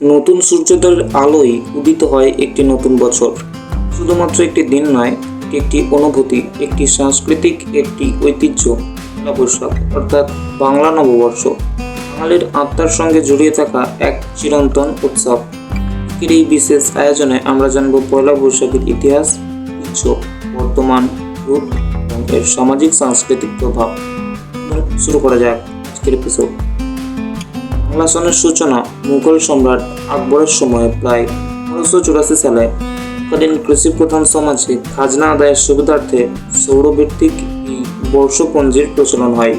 নতুন সূর্যোদয়ের আলোয় উদিত হয় একটি নতুন বছর। শুধুমাত্র একটি দিন নয়, একটি অনুভূতি, একটি সাংস্কৃতিক, একটি ঐতিহ্য পয়লা অর্থাৎ বাংলা নববর্ষ। বাঙালির আত্মার সঙ্গে জড়িয়ে থাকা এক চিরন্তন উৎসব। আজকের এই বিশেষ আয়োজনে আমরা জানব পয়লা বৈশাখের ইতিহাস, ঐতিহ্য, বর্তমান, রূপ এবং এর সামাজিক, সাংস্কৃতিক প্রভাব। শুরু করা যাক আজকের এপিসোড বাংলা সনের সূচনা মুঘল সম্রাট আকবরের সময়ে প্রায় পনেরোশো চুরাশি সালে তৎকালীন কৃষি প্রধান সমাজে খাজনা আদায়ের সুবিধার্থে সৌরভিত্তিক এই বর্ষপঞ্জির প্রচলন হয়।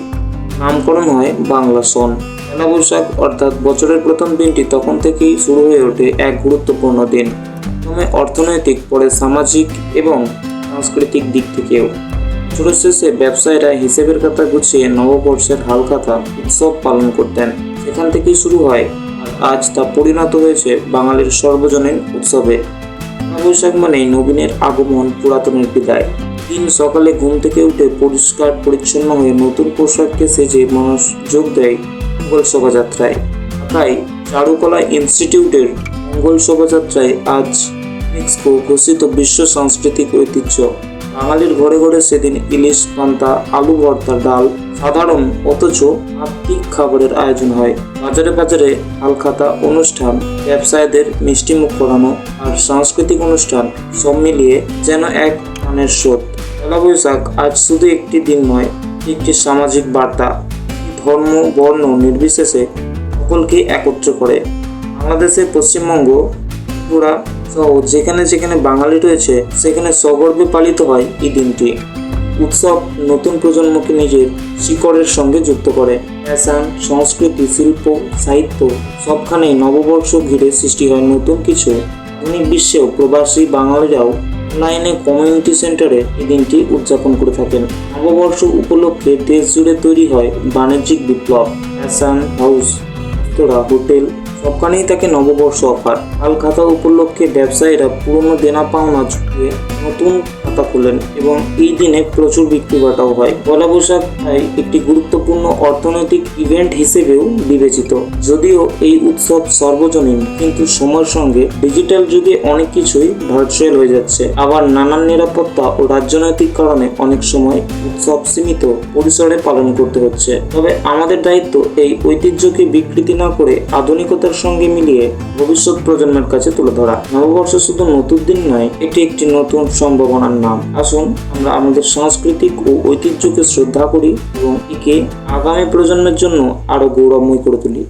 নামকরণ হয় বাংলা সন। বৈশাখ অর্থাৎ বছরের প্রথম দিনটি তখন থেকেই শুরু হয়ে ওঠে এক গুরুত্বপূর্ণ দিন। প্রথমে অর্থনৈতিক, পরে সামাজিক এবং সাংস্কৃতিক দিক থেকেও। বছরের শেষে ব্যবসায়ীরা হিসেবের খাতা গুছিয়ে নববর্ষের হালখাতা উৎসব পালন করতেন। সেখান থেকেই শুরু হয় আর আজ তা পরিণত হয়েছে বাঙালির সর্বজনীন উৎসবে। বৈশাখ মানেই নবীনের আগমন পুরাতনের বিদায়। দিন সকালে ঘুম থেকে উঠে পরিষ্কার পরিচ্ছন্ন হয়ে নতুন পোশাককে সেজে মানুষ যোগ দেয় মঙ্গল শোভাযাত্রায়। তাই চারুকলা ইনস্টিটিউটের মঙ্গল শোভাযাত্রায় আজ ঘোষিত বিশ্ব সাংস্কৃতিক ঐতিহ্য। বাঙালির ঘরে ঘরে সেদিন ইলিশ, পান্তা, আলু ভর্তা ডাল সাধারণ, অথচ আত্মিক খাবারের আয়োজন হয়। বাজারে বাজারে হালখাতা অনুষ্ঠান, ব্যবসায়ীদের মিষ্টি মুখ করানো আর সাংস্কৃতিক অনুষ্ঠান সব মিলিয়ে যেন এক প্রাণের স্রোত। পয়লা বৈশাখ আজ শুধু একটি দিন নয়, একটি সামাজিক বার্তা। ধর্ম, বর্ণ নির্বিশেষে সকলকে একত্র করে। বাংলাদেশের পশ্চিমবঙ্গ, ত্রিপুরা সহ যেখানে যেখানে বাঙালি রয়েছে, সেখানে সগর্বে পালিত হয় এই দিনটি। উৎসব নতুন প্রজন্মকে নিজের শিকড়ের সঙ্গে যুক্ত করে। ফ্যাশন, সংস্কৃতি, শিল্প, সাহিত্য সবখানেই নববর্ষ ঘিরে সৃষ্টি হয় নতুন কিছু। আধুনিক বিশ্বেও প্রবাসী বাঙালিরাও অনলাইনে কমিউনিটি সেন্টারে এই দিনটি উদযাপন করে থাকেন। নববর্ষ উপলক্ষে দেশ জুড়ে তৈরি হয় বাণিজ্যিক বিপ্লব। ফ্যাশন হাউস হোটেল সবখানেই থাকে নববর্ষ অফার হাল খাতা উপলক্ষে ব্যবসায়ীরা পুরনো দেনা পাওনা ছুটিয়ে নতুন খাতা খোলেন এবং এই দিনে প্রচুর বিক্রি বাটাও হয়। পয়লা বৈশাখ তাই একটি গুরুত্বপূর্ণ অর্থনৈতিক ইভেন্ট হিসেবেও বিবেচিত। যদিও এই উৎসব সর্বজনীন, কিন্তু সময়ের সঙ্গে ডিজিটাল যুগে অনেক কিছুই ভার্চুয়াল হয়ে যাচ্ছে। আবার নানান নিরাপত্তা ও রাজনৈতিক কারণে অনেক সময় উৎসব সীমিত পরিসরে পালন করতে হচ্ছে। তবে আমাদের দায়িত্ব এই ঐতিহ্যকে বিকৃতি না করে আধুনিকতার সঙ্গে মিলিয়ে ভবিষ্যৎ প্রজন্মের কাছে তুলে ধরা। নববর্ষ শুধু নতুন দিন নয়, এটি একটি নতুন সম্ভাবনার নাম। আসুন, আমরা আমাদের সাংস্কৃতিক ও ঐতিহ্যকে শ্রদ্ধা করি এবং একে আগামী প্রজন্মের জন্য আরও গৌরবময় করে তুলি।